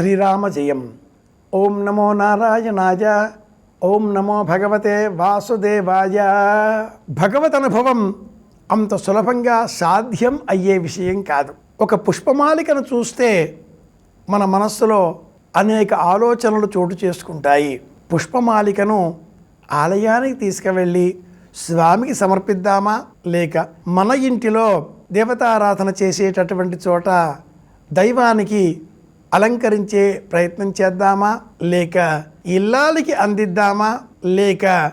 శ్రీరామ జయం. ఓం నమో నారాయణాయ. ఓం నమో భగవతే వాసుదేవాయ. భగవత్ అనుభవం అంత సులభంగా సాధ్యం అయ్యే విషయం కాదు. ఒక పుష్పమాలికను చూస్తే మన మనస్సులో అనేక ఆలోచనలు చోటు చేసుకుంటాయి. పుష్పమాలికను ఆలయానికి తీసుకువెళ్ళి స్వామికి సమర్పిద్దామా? లేక మన ఇంటిలో దేవతారాధన చేసేటటువంటి చోట దైవానికి అలంకరించే ప్రయత్నం చేద్దామా? లేక ఇల్లాలకి అందిద్దామా? లేక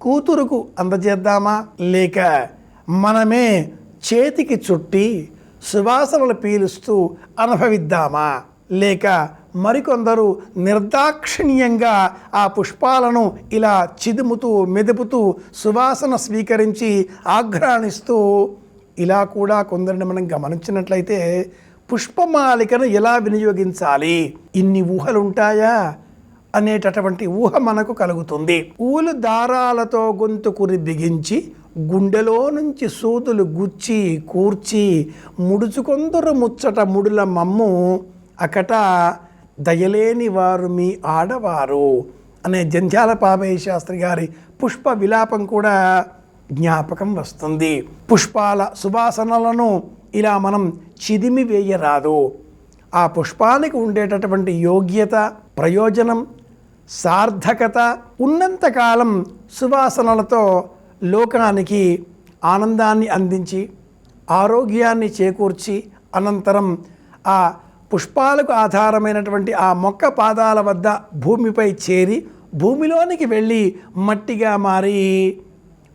కూతురుకు అందజేద్దామా? లేక మనమే చేతికి చుట్టి సువాసనలు పీలుస్తూ అనుభవిద్దామా? లేక మరికొందరు నిర్దాక్షిణ్యంగా ఆ పుష్పాలను ఇలా చిదుముతూ మెదుపుతూ సువాసన స్వీకరించి ఆఘ్రాణిస్తూ ఇలా కూడా కొందరిని మనం గమనించినట్లయితే పుష్పమాలికను ఎలా వినియోగించాలి? ఇన్ని ఊహలుంటాయా? అనేటటువంటి ఊహ మనకు కలుగుతుంది. ఊలు దారాలతో గొంతుకుని బిగించి గుండెలో నుంచి సూదులు గుచ్చి కూర్చి ముడుచుకొందరు ముచ్చట ముడుల మమ్ము అకట దయలేని వారు మీ ఆడవారు అనే జంధ్యాల పాపయ్య శాస్త్రి గారి పుష్ప విలాపం కూడా జ్ఞాపకం వస్తుంది. పుష్పాల సువాసనలను ఇలా మనం చిదిమి వేయరాదు. ఆ పుష్పానికి ఉండేటటువంటి యోగ్యత ప్రయోజనం సార్థకత ఉన్నంతకాలం సువాసనలతో లోకానికి ఆనందాన్ని అందించి ఆరోగ్యాన్ని చేకూర్చి అనంతరం ఆ పుష్పాలకు ఆధారమైనటువంటి ఆ మొక్క పాదాల వద్ద భూమిపై చేరి భూమిలోనికి వెళ్ళి మట్టిగా మారి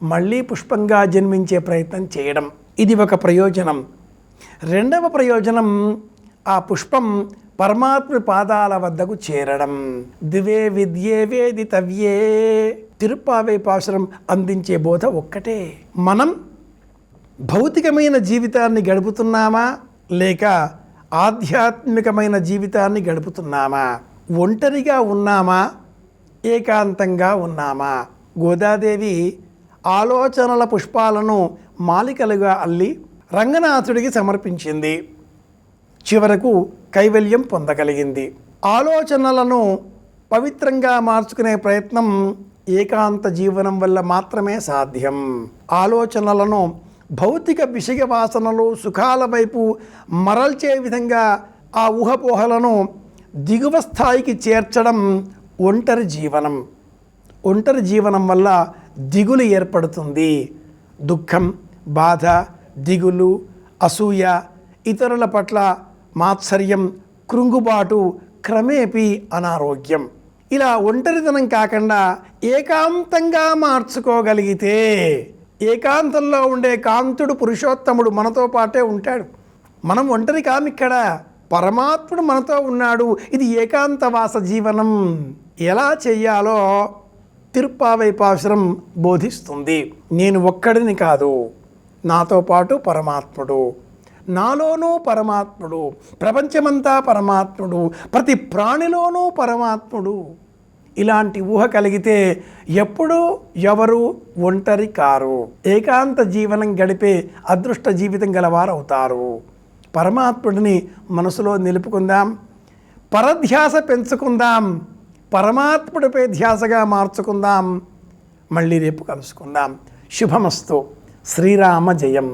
మళ్ళీ పుష్పంగా జన్మించే ప్రయత్నం చేయడం. ఇది ఒక ప్రయోజనం. రెండవ ప్రయోజనం ఆ పుష్పం పరమాత్మ పాదాల వద్దకు చేరడం. దివే విద్యే వేదితవ్యే. తిరుప్పావే పాశరం అందించే బోధ ఒక్కటే. మనం భౌతికమైన జీవితాన్ని గడుపుతున్నామా? లేక ఆధ్యాత్మికమైన జీవితాన్ని గడుపుతున్నామా? ఒంటరిగా ఉన్నామా? ఏకాంతంగా ఉన్నామా? గోదాదేవి ఆలోచనల పుష్పాలను మాలికలుగా అల్లి రంగనాథుడికి సమర్పించింది. చివరకు కైవల్యం పొందగలిగింది. ఆలోచనలను పవిత్రంగా మార్చుకునే ప్రయత్నం ఏకాంత జీవనం వల్ల మాత్రమే సాధ్యం. ఆలోచనలను భౌతిక విషయ వాసనలు సుఖాల వైపు మరల్చే విధంగా ఆ ఊహపోహలను దిగువ స్థాయికి చేర్చడం ఒంటరి జీవనం. ఒంటరి జీవనం వల్ల దిగులు ఏర్పడుతుంది. దుఃఖం బాధ దిగులు అసూయ ఇతరుల పట్ల మాత్సర్యం కృంగుబాటు క్రమేపీ అనారోగ్యం. ఇలా ఒంటరితనం కాకుండా ఏకాంతంగా మార్చుకోగలిగితే ఏకాంతంలో ఉండే కాంతుడు పురుషోత్తముడు మనతో పాటే ఉంటాడు. మనం ఒంటరి కామిక్కడ పరమాత్ముడు మనతో ఉన్నాడు. ఇది ఏకాంతవాస జీవనం. ఎలా చెయ్యాలో తిరుప్పావైపాశ్రం బోధిస్తుంది. నేను ఒక్కడిని కాదు. నాతో పాటు పరమాత్ముడు. నాలోనూ పరమాత్ముడు ప్రపంచమంతా పరమాత్ముడు ప్రతి ప్రాణిలోనూ పరమాత్ముడు. ఇలాంటి ఊహ కలిగితే ఎప్పుడూ ఎవరు ఒంటరి కారు. ఏకాంత జీవనం గడిపే అదృష్ట జీవితం గలవారు అవుతారు పరమాత్ముడిని మనసులో నిలుపుకుందాం. పరధ్యాస పెంచుకుందాం. పరమాత్ముడిపై ధ్యాసగా మార్చుకుందాం. మళ్ళీ రేపు కలుసుకుందాం. శుభమస్తు. శ్రీరామ జయం.